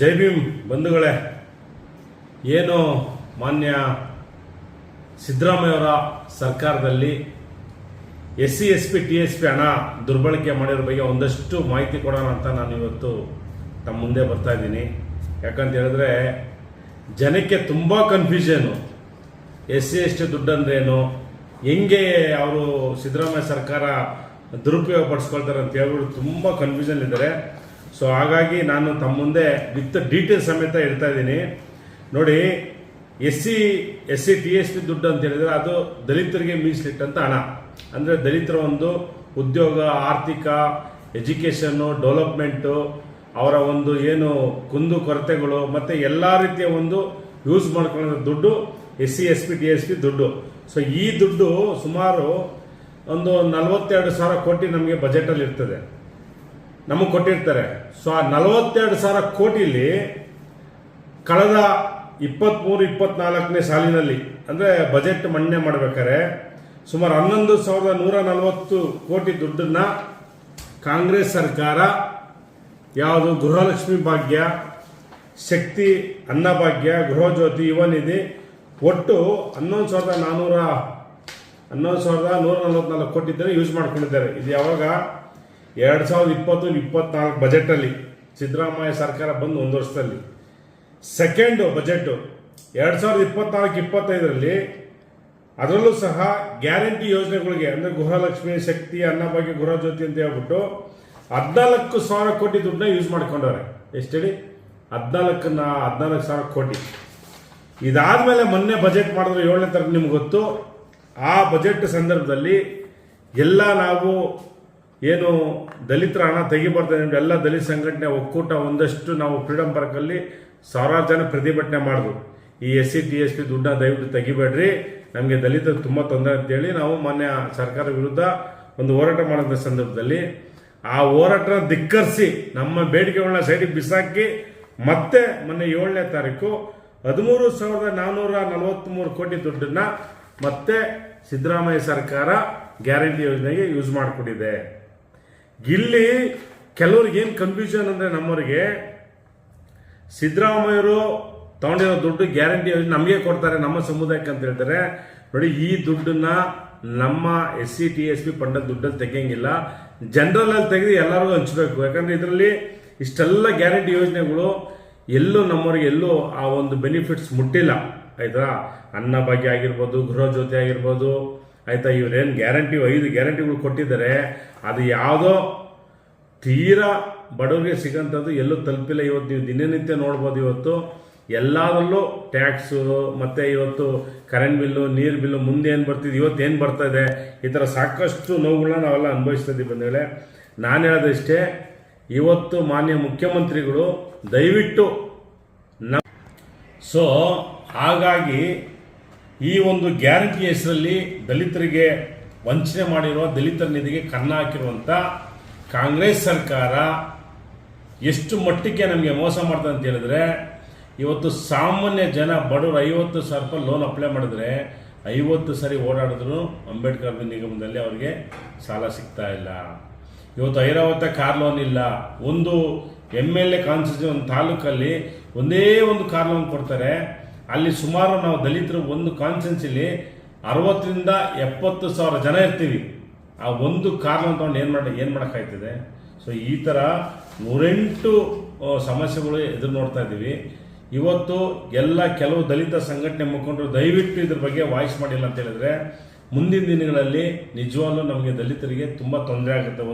ಜೈ ಭೀಮ್ ಬಂಧುಗಳೇ, ಏನು ಮಾನ್ಯ ಸಿದ್ದರಾಮಯ್ಯವರ ಸರ್ಕಾರದಲ್ಲಿ S C S P T S P ಹಣ ದುರ್ಬಳಕೆ ಮಾಡಿರೋ ಬಗ್ಗೆ ಒಂದಷ್ಟು ಮಾಹಿತಿ ಕೊಡೋಣ ಅಂತ ನಾನು ಇವತ್ತು ತಮ್ಮ ಮುಂದೆ ಬರ್ತಾ ಇದ್ದೀನಿ. ಯಾಕಂತ ಹೇಳಿದ್ರೆ ಜನಕ್ಕೆ ತುಂಬ confusion S C S T ದುಡ್ಡು ಅಂದ್ರೇನು? ಹೆಂಗೆ ಅವರು ಸಿದ್ದರಾಮಯ್ಯ ಸರ್ಕಾರ ದುರುಪಯೋಗ ಪಡಿಸ್ಕೊಳ್ತಾರೆ ಅಂತ ಹೇಳ್ಬಿಟ್ಟು ತುಂಬ ಕನ್ಫ್ಯೂಷನ್ ಇದ್ದಾರೆ. ಸೊ ಹಾಗಾಗಿ ನಾನು ತಮ್ಮ ಮುಂದೆ ವಿತ್ ಡೀಟೇಲ್ ಸಮೇತ ಇರ್ತಾ ಇದ್ದೀನಿ. ನೋಡಿ S C S C T S P ದುಡ್ಡು ಅಂತ ಹೇಳಿದ್ರೆ ಅದು ದಲಿತರಿಗೆ ಮೀಸಲಿಟ್ಟಂತ ಹಣ. ಅಂದರೆ ದಲಿತರ ಒಂದು ಉದ್ಯೋಗ, ಆರ್ಥಿಕ ಎಜುಕೇಷನ್ನು ಡೆವಲಪ್ಮೆಂಟು ಅವರ ಒಂದು ಏನು ಕುಂದು ಕೊರತೆಗಳು, ಮತ್ತು ಎಲ್ಲ ರೀತಿಯ ಒಂದು ಯೂಸ್ ಮಾಡ್ಕೊಳ್ಳೋ ದುಡ್ಡು S C S P T S P ದುಡ್ಡು. ಸೊ ಈ ದುಡ್ಡು ಸುಮಾರು ಒಂದು ನಲವತ್ತೆರಡು ಸಾವಿರ ಕೋಟಿ ನಮಗೆ ಬಜೆಟಲ್ಲಿ ಇರ್ತದೆ. ನಮಗೆ ಕೊಟ್ಟಿರ್ತಾರೆ. ಸೊ ಆ ನಲವತ್ತೆರಡು ಸಾವಿರ ಕೋಟಿಲಿ ಕಳೆದ ಇಪ್ಪತ್ತ್ಮೂರು ಇಪ್ಪತ್ನಾಲ್ಕನೇ ಸಾಲಿನಲ್ಲಿ, ಅಂದರೆ ಬಜೆಟ್ ಮಂಡನೆ ಮಾಡ್ಬೇಕಾದ್ರೆ ಸುಮಾರು ಹನ್ನೊಂದು ಸಾವಿರದ ನೂರ ನಲವತ್ತು ಕೋಟಿ ದುಡ್ಡನ್ನು ಕಾಂಗ್ರೆಸ್ ಸರ್ಕಾರ, ಯಾವುದು ಗೃಹಲಕ್ಷ್ಮಿ ಭಾಗ್ಯ, ಶಕ್ತಿ ಅನ್ನಭಾಗ್ಯ ಗೃಹಜ್ಯೋತಿ ಯುವನಿಧಿ ಒಟ್ಟು ಹನ್ನೊಂದು ಸಾವಿರದ ನಾನ್ನೂರ ಹನ್ನೊಂದು ಸಾವಿರದ ನೂರ ನಲವತ್ನಾಲ್ಕು ಕೋಟಿ ಯೂಸ್ ಮಾಡ್ಕೊಂಡಿದ್ದಾರೆ. ಇದು ಯಾವಾಗ? ಎರಡು ಸಾವಿರದ ಇಪ್ಪತ್ತು ಇಪ್ಪತ್ನಾಲ್ಕು ಬಜೆಟಲ್ಲಿ ಸಿದ್ದರಾಮಯ್ಯ ಸರ್ಕಾರ ಬಂದು ಒಂದು ವರ್ಷದಲ್ಲಿ. ಸೆಕೆಂಡು ಬಜೆಟು ಎರಡು ಸಾವಿರದ ಇಪ್ಪತ್ನಾಲ್ಕು ಇಪ್ಪತ್ತೈದರಲ್ಲಿ ಅದರಲ್ಲೂ ಸಹ ಗ್ಯಾರಂಟಿ ಯೋಜನೆಗಳಿಗೆ ಅಂದರೆ ಗೃಹಲಕ್ಷ್ಮಿ, ಶಕ್ತಿ, ಅನ್ನಭಾಗ್ಯ, ಗೃಹಜ್ಯೋತಿ ಅಂತ ಹೇಳ್ಬಿಟ್ಟು ಹದಿನಾಲ್ಕು ಸಾವಿರ ಕೋಟಿ ದುಡ್ಡನ್ನ ಯೂಸ್ ಮಾಡ್ಕೊಂಡವ್ರೆ. ಎಷ್ಟು ಹೇಳಿ? ಹದಿನಾಲ್ಕನ್ನ ಹದಿನಾಲ್ಕು ಸಾವಿರ ಕೋಟಿ. ಇದಾದ್ಮೇಲೆ ಮೊನ್ನೆ ಬಜೆಟ್ ಮಾಡಿದ್ರೆ ಏಳನೇ ತಾರೀಕು ನಿಮ್ಗೆ ಗೊತ್ತು. ಆ ಬಜೆಟ್ ಸಂದರ್ಭದಲ್ಲಿ ಎಲ್ಲ ನಾವು ಏನು ದಲಿತರ ಹಣ ತೆಗಿಬಾರ್ದು ಎಲ್ಲ ದಲಿತ ಸಂಘಟನೆ ಒಕ್ಕೂಟ ಒಂದಷ್ಟು ನಾವು ಫ್ರೀಡಮ್ ಪಾರ್ಕಲ್ಲಿ ಸಾವಿರಾರು ಜನ ಪ್ರತಿಭಟನೆ ಮಾಡಿದ್ರು. ಈ S C T S P ದುಡ್ಡನ್ನ ದಯವಿಟ್ಟು ತೆಗಿಬೇಡ್ರಿ. ನಮಗೆ ದಲಿತರು ತುಂಬ ತೊಂದರೆ ಅಂತೇಳಿ ನಾವು ಮಾನ್ಯ ಸರ್ಕಾರ ವಿರುದ್ಧ ಒಂದು ಹೋರಾಟ ಮಾಡಿದ ಸಂದರ್ಭದಲ್ಲಿ ಆ ಹೋರಾಟ ಧಿಕ್ಕರಿಸಿ ನಮ್ಮ ಬೇಡಿಕೆಗಳನ್ನ ಸೈಡಿಗೆ ಬಿಸಾಕಿ ಮತ್ತೆ ಮೊನ್ನೆ ಏಳನೇ ತಾರೀಕು ಹದಿಮೂರು ಸಾವಿರದ ನಾನ್ನೂರ ನಲವತ್ತ್ಮೂರು ಕೋಟಿ ದುಡ್ಡನ್ನ ಮತ್ತೆ ಸಿದ್ದರಾಮಯ್ಯ ಸರ್ಕಾರ ಗ್ಯಾರಂಟಿ ಯೋಜನೆಗೆ ಯೂಸ್ ಮಾಡಿಕೊಟ್ಟಿದೆ ಇಲ್ಲಿ ಕೆಲವ್ರಿಗೆ ಏನು ಕನ್ಫ್ಯೂಷನ್ ಅಂದರೆ ನಮ್ಮವರಿಗೆ ಸಿದ್ದರಾಮಯ್ಯರು ತಗೊಂಡಿರೋ ದುಡ್ಡು ಗ್ಯಾರಂಟಿ ನಮಗೆ ಕೊಡ್ತಾರೆ, ನಮ್ಮ ಸಮುದಾಯಕ್ಕೆ ಅಂತ ಹೇಳ್ತಾರೆ. ನೋಡಿ, ಈ ದುಡ್ಡನ್ನ ನಮ್ಮ S C T S P ಪಂಡ ದುಡ್ಡಲ್ಲಿ ತೆಗಿಯಂಗಿಲ್ಲ. ಜನರಲ್ ಅಲ್ಲಿ ತೆಗೆದು ಎಲ್ಲರಿಗೂ ಹಂಚಬೇಕು. ಯಾಕಂದ್ರೆ ಇದರಲ್ಲಿ ಇಷ್ಟೆಲ್ಲ ಗ್ಯಾರಂಟಿ ಯೋಜನೆಗಳು ಎಲ್ಲೂ ನಮ್ಮವ್ರಿಗೆ ಎಲ್ಲೂ ಆ ಒಂದು ಬೆನಿಫಿಟ್ಸ್ ಮುಟ್ಟಿಲ್ಲ. ಆಯಿತಾ? ಅನ್ನಭಾಗ್ಯ ಆಗಿರ್ಬೋದು, ಗೃಹ ಜ್ಯೋತಿ ಆಗಿರ್ಬೋದು ಆಯ್ತಾ, ಇವರೇನು ಗ್ಯಾರಂಟಿ, ಐದು ಗ್ಯಾರಂಟಿಗಳು ಕೊಟ್ಟಿದ್ದಾರೆ. ಅದು ಯಾವುದೋ ತೀರಾ ಬಡವರಿಗೆ ಸಿಗೋಂಥದ್ದು ಎಲ್ಲೂ ತಲುಪಿಲ್ಲ. ಇವತ್ತು ನೀವು ದಿನನಿತ್ಯ ನೋಡ್ಬೋದು ಇವತ್ತು. ಎಲ್ಲದರಲ್ಲೂ ಟ್ಯಾಕ್ಸು, ಮತ್ತು ಇವತ್ತು ಕರೆಂಟ್ ಬಿಲ್ಲು, ನೀರು ಬಿಲ್ಲು ಮುಂದೆ ಏನು ಬರ್ತಿದೆ, ಇವತ್ತು ಏನು ಬರ್ತಾ ಇದೆ, ಈ ಥರ ಸಾಕಷ್ಟು ನೋವುಗಳನ್ನ ನಾವೆಲ್ಲ ಅನುಭವಿಸ್ತಾ ಇದ್ದೀವಿ ಬಂದೇಳೆ ನಾನು ಹೇಳೋದಿಷ್ಟೇ ಇವತ್ತು ಮಾನ್ಯ ಮುಖ್ಯಮಂತ್ರಿಗಳು ದಯವಿಟ್ಟು ನ ಸೊ ಹಾಗಾಗಿ ಈ ಒಂದು ಗ್ಯಾರಂಟಿ ಹೆಸರಲ್ಲಿ ದಲಿತರಿಗೆ ವಂಚನೆ ಮಾಡಿರುವ ದಲಿತರ ನಿಧಿಗೆ ಕನ್ನ ಹಾಕಿರುವಂಥ ಕಾಂಗ್ರೆಸ್ ಸರ್ಕಾರ ಎಷ್ಟು ಮಟ್ಟಕ್ಕೆ ನಮಗೆ ಮೋಸ ಮಾಡ್ತದೆ ಅಂತ ಹೇಳಿದ್ರೆ, ಇವತ್ತು ಸಾಮಾನ್ಯ ಜನ ಬಡವರು ಐವತ್ತು ಸಾವಿರ ರೂಪಾಯಿ ಲೋನ್ ಅಪ್ಲೈ ಮಾಡಿದ್ರೆ ಐವತ್ತು ಸರಿ ಓಡಾಡಿದ್ರು ಅಂಬೇಡ್ಕರ್ ನಿಗಮದಲ್ಲಿ ಅವರಿಗೆ ಸಾಲ ಸಿಗ್ತಾ ಇಲ್ಲ. ಇವತ್ತು ಐರಾವತ ಕಾರ್ ಲೋನ್ ಇಲ್ಲ. ಒಂದು ಎಂ ಎಲ್ ಎ ಕಾನ್ಸ್ಟಿಟ್ಯೂನ್ ತಾಲೂಕಲ್ಲಿ ಒಂದೇ ಒಂದು ಕಾರ್ ಲೋನ್ ಕೊಡ್ತಾರೆ. ಅಲ್ಲಿ ಸುಮಾರು ನಾವು ದಲಿತರು ಒಂದು ಕಾನ್ಫರೆನ್ಸಲ್ಲಿ ಅರವತ್ತರಿಂದ ಎಪ್ಪತ್ತು ಸಾವಿರ ಜನ ಇರ್ತೀವಿ. ಆ ಒಂದು ಕಾರಣ ತಗೊಂಡು ಏನು ಮಾಡಿ, ಏನು ಮಾಡೋಕ್ಕಾಯ್ತದೆ ಸೊ ಈ ಥರ ನೂರೆಂಟು ಸಮಸ್ಯೆಗಳು ಎದುರು ನೋಡ್ತಾ ಇದ್ದೀವಿ. ಇವತ್ತು ಎಲ್ಲ ಕೆಲವು ದಲಿತ ಸಂಘಟನೆ ಮುಖಂಡರು ದಯವಿಟ್ಟು ಇದ್ರ ಬಗ್ಗೆ ವಾಯ್ಸ್ ಮಾಡಿಲ್ಲ ಅಂತ ಹೇಳಿದ್ರೆ, ಮುಂದಿನ ದಿನಗಳಲ್ಲಿ ನಿಜವಾಗ್ಲೂ ನಮಗೆ ದಲಿತರಿಗೆ ತುಂಬ ತೊಂದರೆ ಆಗುತ್ತೆ.